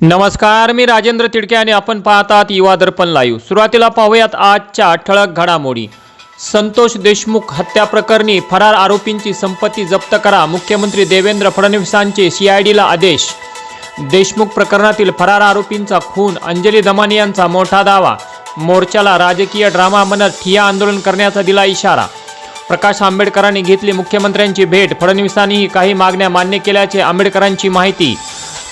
नमस्कार मी राजेंद्र तिडके आणि आपण पाहतात युवा दर्पण लाईव्ह. सुरुवातीला पाहूयात आजच्या ठळक घडामोडी. संतोष देशमुख हत्या प्रकरणी फरार आरोपींची संपत्ती जप्त करा मुख्यमंत्री देवेंद्र फडणवीसांचे सीआयडीला आदेश. देशमुख प्रकरणातील फरार आरोपींचा खून अंजली दमानी यांचा मोठा दावा. मोर्चाला राजकीय ड्रामा म्हणत ठिया आंदोलन करण्याचा दिला इशारा. प्रकाश आंबेडकरांनी घेतली मुख्यमंत्र्यांची भेट फडणवीसांनीही काही मागण्या मान्य केल्याचे आंबेडकरांची माहिती.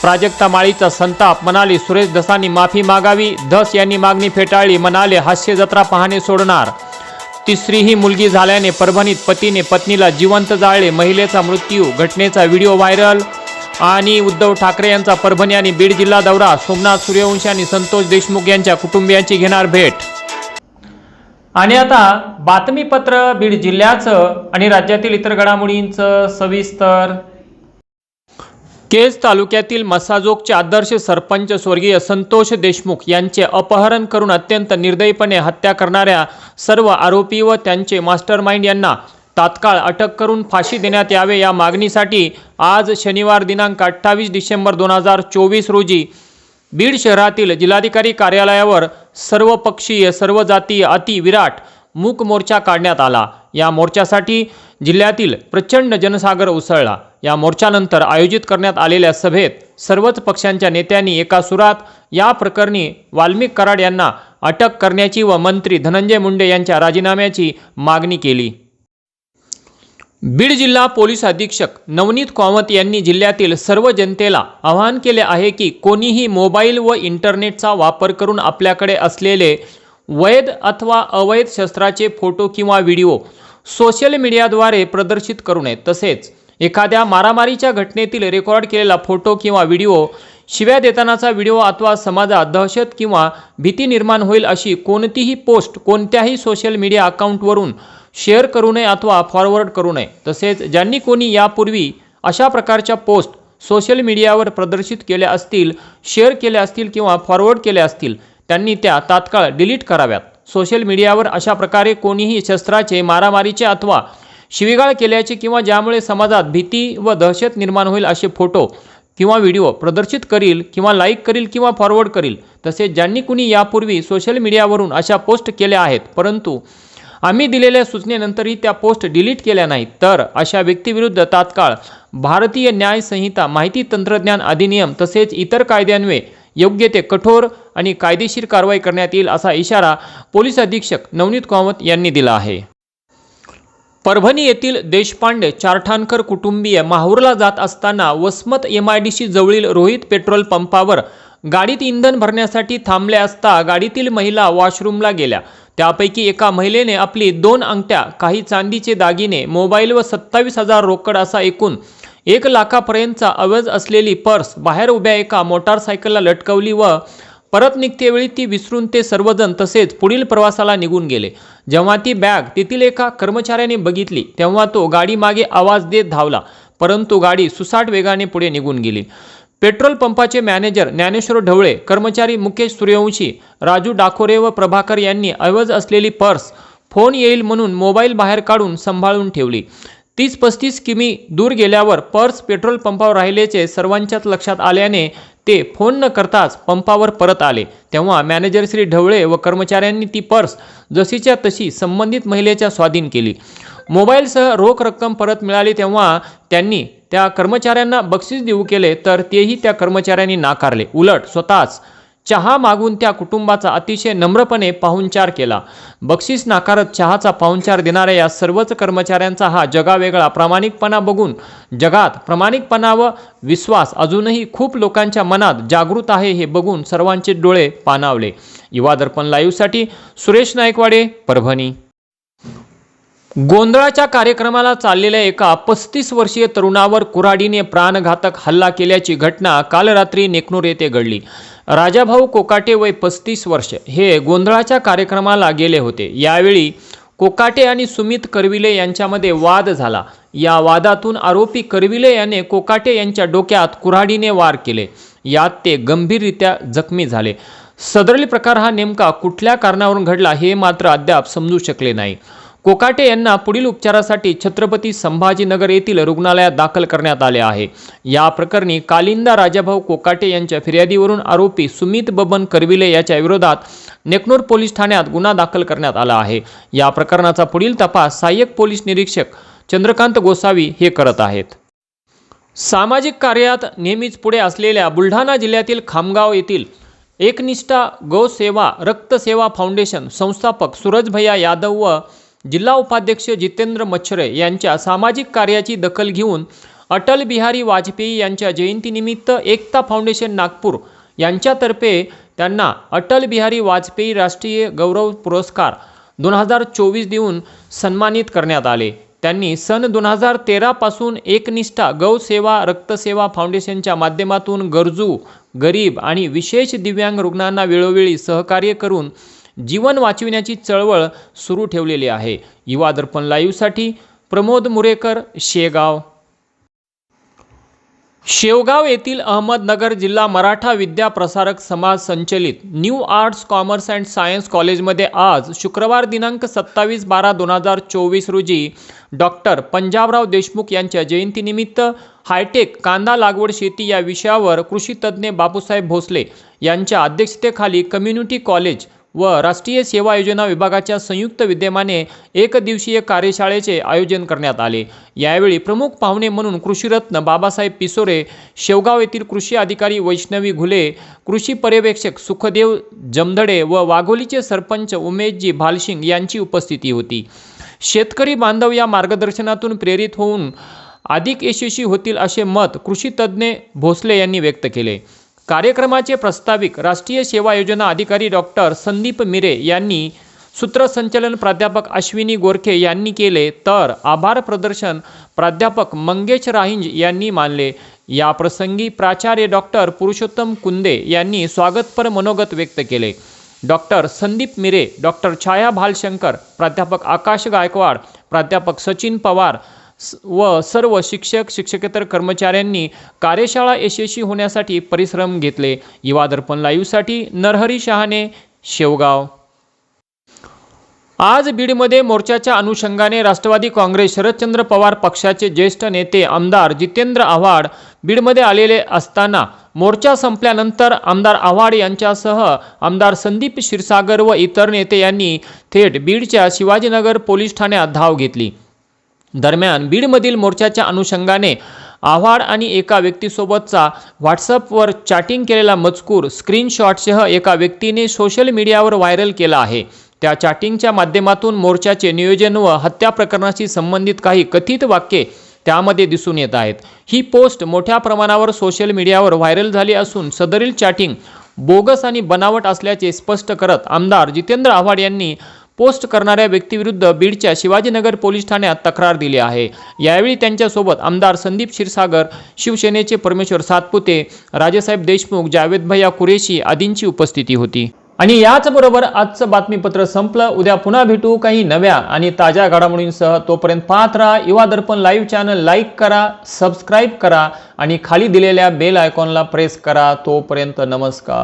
प्राजक्ता माळीचा संताप म्हणाली सुरेश धसांनी माफी मागावी धस यांनी मागणी फेटाळली म्हणाले हास्य जत्रा पाहणे सोडणार. तिसरीही मुलगी झाल्याने परभणीत पतीने पत्नीला जिवंत जाळले महिलेचा मृत्यू घटनेचा व्हिडिओ व्हायरल. आणि उद्धव ठाकरे यांचा परभणी आणि बीड जिल्हा दौरा सोमनाथ सूर्यवंशी आणि संतोष देशमुख यांच्या कुटुंबियांची घेणार भेट. आणि आता बातमीपत्र बीड जिल्ह्याचं आणि राज्यातील इतर घडामोडींचं सविस्तर. केज तालुक्यातील मसाजोगचे आदर्श सरपंच स्वर्गीय संतोष देशमुख यांचे अपहरण करून अत्यंत निर्दयीपणे हत्या करणाऱ्या सर्व आरोपी व त्यांचे मास्टरमाइंड यांना तात्काळ अटक करून फाशी देण्यात यावे या मागणीसाठी आज शनिवार दिनांक अठ्ठावीस डिसेंबर दोन हजार चोवीस रोजी बीड शहरातील जिल्हाधिकारी कार्यालयावर सर्वपक्षीय सर्व जातीय अति विराट मूक मोर्चा काढण्यात आला. या मोर्चासाठी जिल्ह्यातील प्रचंड जनसागर उसळला. या मोर्चानंतर आयोजित करण्यात आलेल्या सभेत सर्वच पक्षांच्या नेत्यांनी एका सुरात या प्रकरणी वाल्मिक कराड यांना अटक करण्याची व मंत्री धनंजय मुंडे यांच्या राजीनाम्याची मागणी केली. बीड जिल्हा पोलीस अधीक्षक नवनीत कामत यांनी जिल्ह्यातील सर्व जनतेला आवाहन केले आहे की कोणीही मोबाईल व इंटरनेटचा वापर करून आपल्याकडे असलेले वैध अथवा अवैध शस्त्राचे फोटो किंवा व्हिडिओ सोशल मीडियाद्वारे प्रदर्शित करू नये. तसेच एखाद्या मारामारीच्या घटनेतील रेकॉर्ड केलेला फोटो किंवा व्हिडिओ शिव्या देतानाचा व्हिडिओ अथवा समाजात दहशत किंवा भीती निर्माण होईल अशी कोणतीही पोस्ट कोणत्याही सोशल मीडिया अकाउंटवरून शेअर करू नये अथवा फॉरवर्ड करू नये. तसेच ज्यांनी कोणी यापूर्वी अशा प्रकारच्या पोस्ट सोशल मीडियावर प्रदर्शित केल्या असतील शेअर केल्या असतील किंवा फॉरवर्ड केल्या असतील त्यांनी त्या तात्काळ डिलीट कराव्यात. सोशल मीडियावर अशा प्रकारे कोणीही शस्त्राचे मारामारीचे अथवा शिवीगाळ केल्याचे किंवा ज्यामुळे समाजात भीती व दहशत निर्माण होईल असे फोटो किंवा व्हिडिओ प्रदर्शित करील किंवा लाईक करील किंवा फॉरवर्ड करील तसेच ज्यांनी कुणी यापूर्वी सोशल मीडियावरून अशा पोस्ट केल्या आहेत परंतु आम्ही दिलेल्या सूचनेनंतरही त्या पोस्ट डिलीट केल्या नाहीत. तर अशा व्यक्तीविरुद्ध तात्काळ भारतीय न्याय संहिता माहिती तंत्रज्ञान अधिनियम तसेच इतर कायद्यान्वये योग्य ते कठोर आणि कायदेशीर कारवाई करण्यात येईल असा इशारा पोलीस अधीक्षक नवनीत कामत यांनी दिला आहे. परभणी येथील देशपांडे चारठाणकर कुटुंबीय माहूरला जात असताना Vasmat M I D C जवळील रोहित पेट्रोल पंपावर गाडीत इंधन भरण्यासाठी थांबल्या असता गाडीतील महिला वॉशरूमला गेल्या. त्यापैकी एका महिलेने आपली दोन अंगठ्या काही चांदीचे दागिने मोबाईल व सत्तावीस हजार रोकड असा एकूण एक लाखापर्यंतचा अवज असलेली पर्स बाहेर उभ्या एका मोटारसायकलला लटकवली व परत निघतेवेळी ती विसरून ते सर्वजण तसेच पुढील प्रवासाला निघून गेले. जेव्हा ती बॅग तेथील एका कर्मचाऱ्याने बघितली तेव्हा तो गाडी मागे आवाज देत धावला परंतु गाडी सुसाट वेगाने पुढे निघून गेली. पेट्रोल पंपाचे मॅनेजर ज्ञानेश्वर ढवळे कर्मचारी मुकेश सूर्यवंशी राजू डाकोरे व प्रभाकर यांनी ऐवज असलेली पर्स फोन येईल म्हणून मोबाईल बाहेर काढून सांभाळून ठेवली. तीस पस्तीस किमी दूर गेल्यावर पर्स पेट्रोल पंपावर राहिल्याचे सर्वांच्याच लक्षात आल्याने ते फोन न करताच पंपावर परत आले. तेव्हा मॅनेजर श्री ढवळे व कर्मचाऱ्यांनी ती पर्स जशीच्या तशी संबंधित महिलेच्या स्वाधीन केली. मोबाईलसह रोख रक्कम परत मिळाली तेव्हा त्यांनी त्या कर्मचाऱ्यांना बक्षीस देऊ केले तर तेही त्या कर्मचाऱ्यांनी नाकारले. उलट स्वतःच चहा मागून त्या कुटुंबाचा अतिशय नम्रपणे पाहुणचार केला. बक्षीस नाकारत चहाचा पाहुणचार देणाऱ्या या सर्वच कर्मचाऱ्यांचा हा जगावेगळा प्रामाणिकपणा बघून जगात प्रामाणिकपणा व विश्वास अजूनही खूप लोकांच्या मनात जागृत आहे हे बघून सर्वांचे डोळे पाणावले. युवा दर्पण लाईव्हसाठी सुरेश नायकवाडे परभणी. गोंधळाच्या कार्यक्रमाला चाललेल्या एका पस्तीस वर्षीय तरुणावर कुऱ्हाडीने प्राणघातक हल्ला केल्याची घटना काल रात्री नेकनूर येथे घडली. राजाभाऊ कोकाटे वय पस्तीस वर्ष हे गोंधळाच्या कार्यक्रमाला गेले होते. यावेळी कोकाटे आणि सुमित करविले यांच्यामध्ये वाद झाला. या वादातून आरोपी करविले याने कोकाटे यांच्या डोक्यात कुऱ्हाडीने वार केले. यात ते गंभीररित्या जखमी झाले. सदरली प्रकार हा नेमका कुठल्या कारणावरून घडला हे मात्र अद्याप समजू शकले नाही. कोकाटे यांना पुढील उपचारासाठी छत्रपती संभाजीनगर येथील रुग्णालयात दाखल करण्यात आले आहे. या प्रकरणी कालिंदा राजाभाऊ कोकाटे यांच्या फिर्यादीवरून आरोपी सुमित बबन करविले याच्या विरोधात नेकनूर पोलीस ठाण्यात गुन्हा दाखल करण्यात आला आहे. या प्रकरणाचा पुढील तपास सहाय्यक पोलीस निरीक्षक चंद्रकांत गोसावी हे करत आहेत. सामाजिक कार्यात नेहमीच पुढे असलेल्या बुलढाणा जिल्ह्यातील खामगाव येथील एकनिष्ठा गोसेवा रक्तसेवा फाउंडेशन संस्थापक सूरजभैया यादव व जिल्हा उपाध्यक्ष जितेंद्र मच्छरे यांच्या सामाजिक कार्याची दखल घेऊन अटल बिहारी वाजपेयी यांच्या जयंतीनिमित्त एकता फाउंडेशन नागपूर यांच्यातर्फे त्यांना अटल बिहारी वाजपेयी राष्ट्रीय गौरव पुरस्कार दोन हजार चोवीस देऊन सन्मानित करण्यात आले. त्यांनी सन दोन हजार तेरापासून एकनिष्ठा गौसेवा रक्तसेवा फाउंडेशनच्या माध्यमातून गरजू गरीब आणि विशेष दिव्यांग रुग्णांना वेळोवेळी सहकार्य करून जीवन वाचविण्याची चळवळ सुरू ठेवलेली आहे. युवा दर्पण लाईव्हसाठी प्रमोद मुरेकर शेगाव. शेवगाव येथील अहमदनगर जिल्हा मराठा विद्या प्रसारक समाज संचलित new arts commerce and science कॉलेजमध्ये आज शुक्रवार दिनांक सत्तावीस बारा दोन हजार चोवीस रोजी डॉक्टर पंजाबराव देशमुख यांच्या जयंतीनिमित्त हायटेक कांदा लागवड शेती या विषयावर कृषीतज्ज्ञ बापूसाहेब भोसले यांच्या अध्यक्षतेखाली कम्युनिटी कॉलेज व राष्ट्रीय सेवा योजना विभागाच्या संयुक्त विद्यमाने एक दिवसीय कार्यशाळेचे आयोजन करण्यात आले. यावेळी प्रमुख पाहुणे म्हणून कृषीरत्न बाबासाहेब पिसोरे शेवगाव येथील कृषी अधिकारी वैष्णवी घुले कृषी पर्यवेक्षक सुखदेव जमधडे व वाघोलीचे सरपंच उमेशजी भालशिंग यांची उपस्थिती होती. शेतकरी बांधव या मार्गदर्शनातून प्रेरित होऊन अधिक यशस्वी होतील असे मत कृषीतज्ज्ञ भोसले यांनी व्यक्त केले. कार्यक्रमाचे प्रस्ताविक राष्ट्रीय सेवा योजना अधिकारी डॉक्टर संदीप मिरे यांनी सूत्रसंचलन प्राध्यापक अश्विनी गोरखे यांनी केले तर आभार प्रदर्शन प्राध्यापक मंगेश राहिंज यांनी मानले. या प्रसंगी प्राचार्य डॉक्टर पुरुषोत्तम कुंदे यांनी स्वागतपर मनोगत व्यक्त केले. डॉक्टर संदीप मिरे डॉक्टर छाया भालशंकर प्राध्यापक आकाश गायकवाड प्राध्यापक सचिन पवार व सर्व शिक्षक शिक्षकेतर कर्मचाऱ्यांनी कार्यशाळा यशस्वी होण्यासाठी परिश्रम घेतले. युवा दर्पण लाईव्हसाठी नरहरी शहाणे शेवगाव. आज बीडमध्ये मोर्चाच्या अनुषंगाने राष्ट्रवादी काँग्रेस शरदचंद्र पवार पक्षाचे ज्येष्ठ नेते आमदार जितेंद्र आव्हाड बीडमध्ये आलेले असताना मोर्चा संपल्यानंतर आमदार आव्हाड यांच्यासह आमदार संदीप क्षीरसागर व इतर नेते यांनी थेट बीडच्या शिवाजीनगर पोलीस ठाण्यात धाव घेतली. दरम्यान बीडमधील मोर्चाच्या अनुषंगाने आव्हाड आणि एका व्यक्तीसोबतचा व्हॉट्सअपवर चॅटिंग केलेला मजकूर स्क्रीनशॉटसह एका व्यक्तीने सोशल मीडियावर व्हायरल केला आहे. त्या चॅटिंगच्या माध्यमातून मोर्चाचे नियोजन व हत्या प्रकरणाशी संबंधित काही कथित वाक्ये त्यामध्ये दिसून येत आहेत. ही पोस्ट मोठ्या प्रमाणावर सोशल मीडियावर व्हायरल झाली असून सदरील चॅटिंग बोगस आणि बनावट असल्याचे स्पष्ट करत आमदार जितेंद्र आव्हाड यांनी पोस्ट करणाऱ्या व्यक्तीविरुद्ध बीडच्या शिवाजीनगर पोलीस ठाण्यात तक्रार दिली आहे. यावेळी त्यांच्यासोबत आमदार संदीप क्षीरसागर शिवसेनेचे परमेश्वर सातपुते राजेसाहेब देशमुख जावेद भैया कुरेशी आदींची उपस्थिती होती. आणि याचबरोबर आजचं बातमीपत्र संपलं. उद्या पुन्हा भेटू काही नव्या आणि ताज्या घडामोडींसह. तोपर्यंत पाहत राहा Yuva Darpan live channel. Like करा सबस्क्राईब करा आणि खाली दिलेल्या बेल आयकॉनला प्रेस करा. तोपर्यंत नमस्कार.